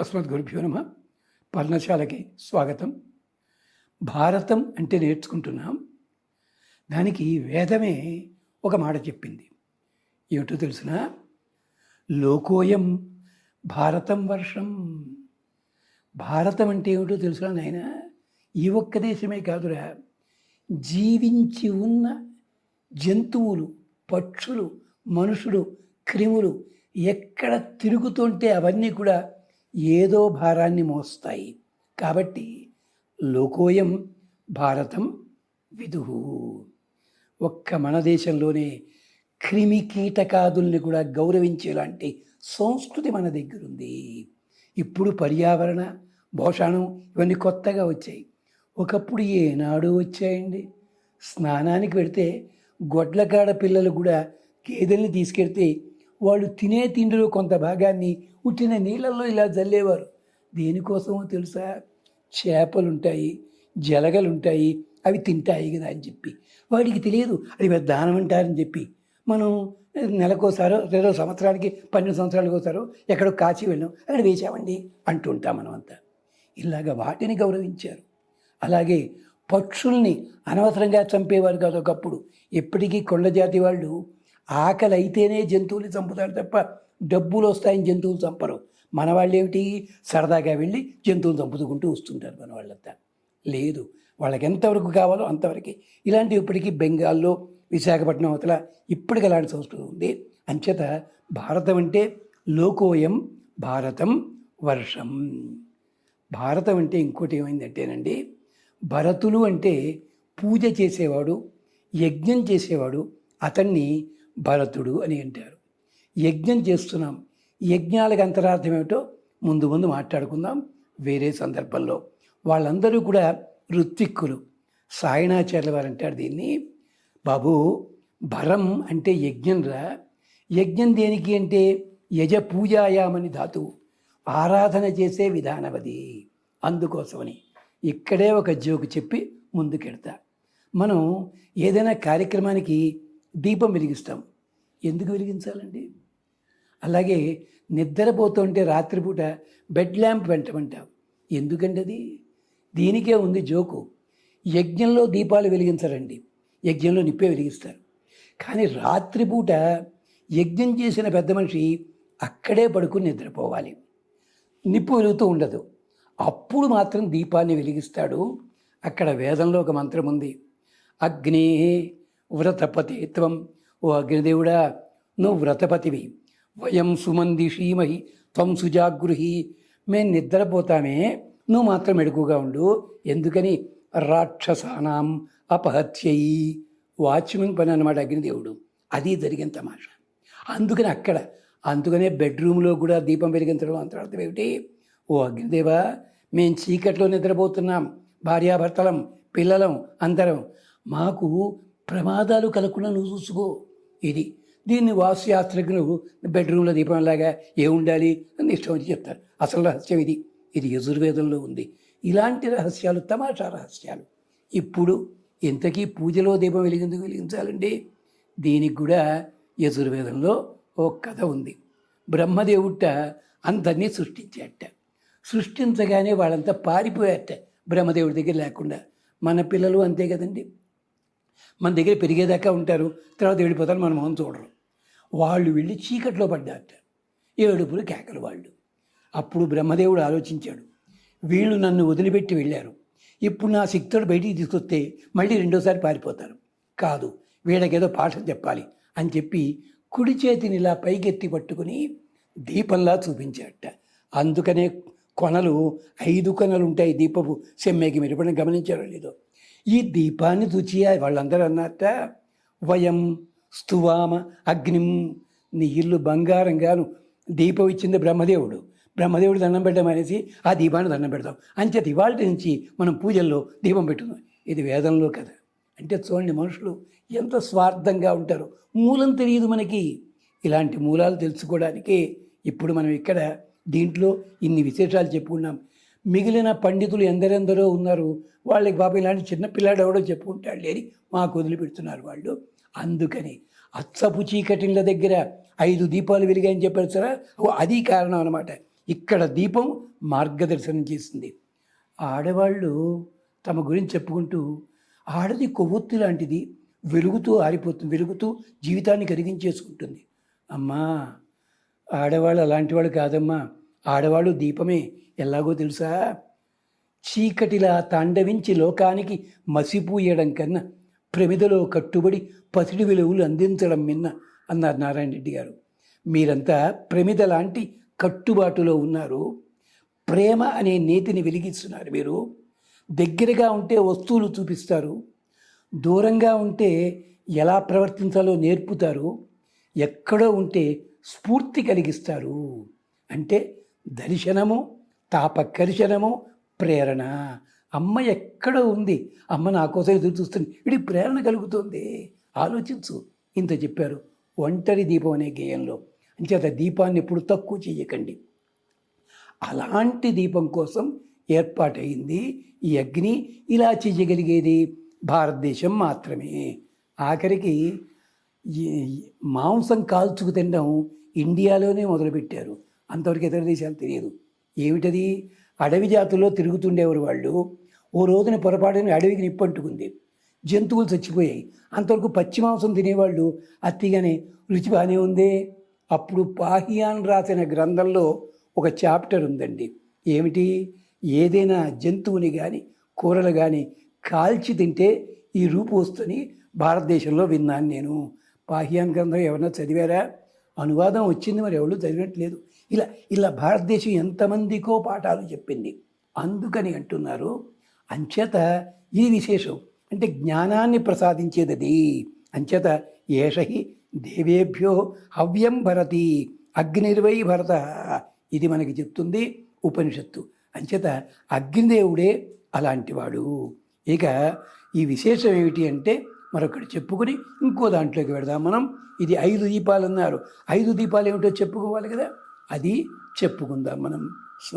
అస్మద్గురుభ్యో నమ. పర్ణశాలకి స్వాగతం. భారతం అంటే నేర్చుకుంటున్నాం. దానికి వేదమే ఒక మాట చెప్పింది. ఏమిటో తెలిసిన? లోకోయం భారతం వర్షం. భారతం అంటే ఏమిటో తెలుసునా నాయన? ఈ ఒక్క దేశమే కాదురా. జీవించి ఉన్న జంతువులు పక్షులు మనుషులు క్రిములు ఎక్కడ తిరుగుతుంటే అవన్నీ కూడా ఏదో భారాన్ని మోస్తాయి. కాబట్టి లోకోయం భారతం విదుహు. ఒక్క మన దేశంలోనే క్రిమి కీటకాదుల్ని కూడా గౌరవించేలాంటి సంస్కృతి మన దగ్గర ఉంది ఇప్పుడు పర్యావరణ భోషణం ఇవన్నీ కొత్తగా వచ్చాయి. ఒకప్పుడు ఏనాడు వచ్చాయండి? స్నానానికి పెడితే గొడ్లకాడ పిల్లలు కూడా గేదెల్ని తీసుకెడితే వాళ్ళు తినే తిండిలో కొంత భాగాన్ని ఉట్టిన నీళ్ళల్లో ఇలా జల్లేవారు. దేనికోసమో తెలుసా? చేపలుంటాయి జలగలుంటాయి అవి తింటాయి కదా అని చెప్పి. వాడికి తెలియదు అది పెద్ద దానం అంటారని చెప్పి. మనం నెలకోసారో ఏదో సంవత్సరానికి పన్నెండు సంవత్సరాలకు ఒకసారో ఎక్కడో కాచి వెళ్ళాం అక్కడ వేసామండి అంటూ ఉంటాం మనం అంతా ఇలాగ వాటిని గౌరవించారు. అలాగే పక్షుల్ని అనవసరంగా చంపేవారు కాదు ఒకప్పుడు. ఎప్పటికీ కొండ జాతి వాళ్ళు ఆకలి అయితేనే జంతువులు చంపుతారు తప్ప డబ్బులు వస్తాయని జంతువులు చంపరు. మన వాళ్ళు ఏమిటి సరదాగా వెళ్ళి జంతువులు చంపుతుకుంటూ వస్తుంటారు మన వాళ్ళంతా లేదు వాళ్ళకి ఎంతవరకు కావాలో అంతవరకు. ఇలాంటి ఇప్పటికీ బెంగాల్లో విశాఖపట్నం అవతల ఇప్పటికి అలాంటి సంస్కృతి ఉంది. అంచేత భారతం అంటే లోకోయం భారతం వర్షం. భారతం అంటే ఇంకోటి ఏమైందంటేనండి భరతులు అంటే పూజ చేసేవాడు యజ్ఞం చేసేవాడు అతన్ని భరతుడు అని అంటారు. యజ్ఞం చేస్తున్నాం. యజ్ఞాలకు అంతరార్థం ఏమిటో ముందు ముందు మాట్లాడుకుందాం వేరే సందర్భంలో. వాళ్ళందరూ కూడా ఋత్విక్కులు. సాయణాచార్యుల వారు అంటారు దీన్ని. బాబు భరం అంటే యజ్ఞం రా. యజ్ఞం దేనికి అంటే యజ పూజాయామని ధాతువు. ఆరాధన చేసే విధానవది అందుకోసమని ఇక్కడే ఒక జోకు చెప్పి ముందుకెడతా. మనం ఏదైనా కార్యక్రమానికి దీపం వెలిగిస్తాం. ఎందుకు వెలిగించాలండి? అలాగే నిద్రపోతుంటే రాత్రిపూట బెడ్ ల్యాంప్ వెంటమంటాం ఎందుకండి అది? దీనికే ఉంది జోకు. యజ్ఞంలో దీపాలు వెలిగించరండి. యజ్ఞంలో నిప్పే వెలిగిస్తారు. కానీ రాత్రిపూట యజ్ఞం చేసిన పెద్ద మనిషి అక్కడే పడుకుని నిద్రపోవాలి. నిప్పు వెలుగుతూ ఉండదు. అప్పుడు మాత్రం దీపాన్ని వెలిగిస్తాడు. అక్కడ వేదంలో ఒక మంత్రం ఉంది. అగ్నే వ్రతపతిత్వం ఓ అగ్నిదేవుడా నువ్వు వ్రతపతివి. వయం సుమందిషీమహి త్వం సుజాగృహి. మేము నిద్రపోతామే నువ్వు మాత్రం మెడుకుగా ఉండు. ఎందుకని? రాక్షసానాం అపహత్యయి వాచ్మెన్ పని అనమాట అగ్నిదేవుడు. అది జరిగిన తమాష. అందుకని అక్కడ అందుకనే బెడ్రూమ్లో కూడా దీపం వెలిగించడం అంతరార్థం ఏమిటి? ఓ అగ్నిదేవా మేము చీకట్లో నిద్రపోతున్నాం. భార్యాభర్తలం పిల్లలం అందరం. మాకు ప్రమాదాలు కలగకుండా నువ్వు చూసుకో. ఇది. దీన్ని వాస్తుశాస్త్రజ్ఞులు బెడ్రూమ్లో దీపంలాగా ఏ ఉండాలి అని ఇష్టం వచ్చి చెప్తారు. అసలు రహస్యం ఇది. ఇది యజుర్వేదంలో ఉంది. ఇలాంటి రహస్యాలు తమాషా రహస్యాలు. ఇప్పుడు ఇంతకీ పూజలో దీపం వెలిగిందుకు వెలిగించాలండి? దీనికి కూడా యజుర్వేదంలో ఓ కథ ఉంది. బ్రహ్మదేవుట అందరినీ సృష్టించాట సృష్టించగానే వాళ్ళంతా పారిపోయాట బ్రహ్మదేవుడి దగ్గర లేకుండా. మన పిల్లలు అంతే కదండి? మన దగ్గర పెరిగేదాకా ఉంటారు తర్వాత వెళ్ళిపోతారు మన మొహం చూడరు. వాళ్ళు వెళ్ళి చీకట్లో పడ్డారట. ఏడుపులు కేకలు వాళ్ళు. అప్పుడు బ్రహ్మదేవుడు ఆలోచించాడు. వీళ్ళు నన్ను వదిలిపెట్టి వెళ్ళారు. ఇప్పుడు నా శక్తుడు బయటికి తీసుకొస్తే మళ్ళీ రెండోసారి పారిపోతారు. కాదు వీళ్ళకేదో పాఠం చెప్పాలి అని చెప్పి కుడి చేతిని ఇలా పైకెత్తి పట్టుకుని దీపంలా చూపించాడట. అందుకనే కొనలు ఐదు కొనలు ఉంటాయి దీపపు సెమ్మేకి మీరు ఎప్పుడైనా గమనించారో లేదో. ఈ దీపాన్ని రుచి వాళ్ళందరూ అన్నట్ట వయం స్తువామ అగ్నిం నీ ఇల్లు బంగారంగాను దీపం ఇచ్చింది బ్రహ్మదేవుడు. బ్రహ్మదేవుడు దండం పెట్టడం అనేసి ఆ దీపాన్ని దండం పెడతాం. అంచేత ఇవాళ నుంచి మనం పూజల్లో దీపం పెట్టుకుందాం ఇది వేదంలో కదా అంటే చూడండి మనుషులు ఎంత స్వార్థంగా ఉంటారు. మూలం తెలియదు మనకి. ఇలాంటి మూలాలు తెలుసుకోవడానికి ఇప్పుడు మనం ఇక్కడ దీంట్లో ఇన్ని విశేషాలు చెప్పుకున్నాం. మిగిలిన పండితులు ఎందరెందరో ఉన్నారు. వాళ్ళకి బాబు ఇలాంటి చిన్న పిల్లాడు ఎవడో చెప్పుకుంటాడు లేని మాకు వదిలిపెడుతున్నారు వాళ్ళు. అందుకని అచ్చపు చీకటిళ్ళ దగ్గర ఐదు దీపాలు వెలిగాయని చెప్పారు సరే? ఓ అది కారణం అనమాట ఇక్కడ దీపం మార్గదర్శనం చేసింది. ఆడవాళ్ళు తమ గురించి చెప్పుకుంటూ ఆడది కొవ్వొత్తి లాంటిది వెలుగుతూ ఆరిపోతుంది వెలుగుతూ జీవితాన్ని కరిగించేసుకుంటుంది. అమ్మా ఆడవాళ్ళు అలాంటి వాళ్ళు కాదమ్మా. ఆడవాళ్ళు దీపమే ఎలాగో తెలుసా? చీకటిలా తాండవించి లోకానికి మసిపూయడం కన్నా ప్రమిదలో కట్టుబడి పసిడి విలువలు అందించడం మిన్న అన్నారు నారాయణ రెడ్డి గారు. మీరంతా ప్రమిద లాంటి కట్టుబాటులో ఉన్నారు. ప్రేమ అనే నీతిని వెలిగిస్తున్నారు మీరు. దగ్గరగా ఉంటే వస్తువులు చూపిస్తారు. దూరంగా ఉంటే ఎలా ప్రవర్తించాలో నేర్పుతారు. ఎక్కడో ఉంటే స్ఫూర్తి కలిగిస్తారు అంటే దర్శనము తాపకర్షణము ప్రేరణ. అమ్మ ఎక్కడో ఉంది. అమ్మ నా కోసం ఎదురు చూస్తుంది. వీడికి ప్రేరణ కలుగుతుంది. ఆలోచించు. ఇంత చెప్పారు. ఒంటరి దీపం అనే గేయంలో. అంచేత దీపాన్ని ఎప్పుడు తక్కువ చేయకండి. అలాంటి దీపం కోసం ఏర్పాటైంది ఈ అగ్ని. ఇలా చేయగలిగేది భారతదేశం మాత్రమే. ఆఖరికి మాంసం కాల్చుకు తినడం ఇండియాలోనే మొదలుపెట్టారు. అంతవరకు ఇతర దేశాలు తెలియదు. ఏమిటది? అడవి జాతుల్లో తిరుగుతుండేవారు వాళ్ళు. ఓ రోజున పొరపాటున అడవికి నిప్పంటుకుంది. జంతువులు చచ్చిపోయాయి. అంతవరకు పచ్చి మాంసం తినేవాళ్ళు అత్తిగానే రుచి బాగానే ఉందే. అప్పుడు పాహియాన్ రాసిన గ్రంథంలో ఒక చాప్టర్ ఉందండి. ఏమిటి? ఏదైనా జంతువుని కానీ కూరలు కానీ కాల్చి తింటే ఈ రూపు వస్తుంది భారతదేశంలో విన్నాను నేను. పాహియాన్ గ్రంథం ఎవరన్నా చదివారా? అనువాదం వచ్చింది మరి ఎవరు చదివినట్లేదు. ఇలా ఇలా భారతదేశం ఎంతమందికో పాఠాలు చెప్పింది. అందుకని అంటున్నారు. అంచేత ఇది విశేషం అంటే జ్ఞానాన్ని ప్రసాదించేది అది అంచేత ఏషహి దేవేభ్యో హవ్యం భరతి అగ్నిర్వై భరత ఇది మనకి చెప్తుంది ఉపనిషత్తు. అంచేత అగ్నిదేవుడే అలాంటివాడు. ఇక ఈ విశేషం ఏమిటి అంటే మరొకటి చెప్పుకొని ఇంకో దాంట్లోకి వెడదాం మనం. ఇది ఐదు దీపాలు అన్నారు. ఐదు దీపాలు ఏమిటో చెప్పుకోవాలి కదా? అది చెప్పుకుందాం మనం. స్వస్తి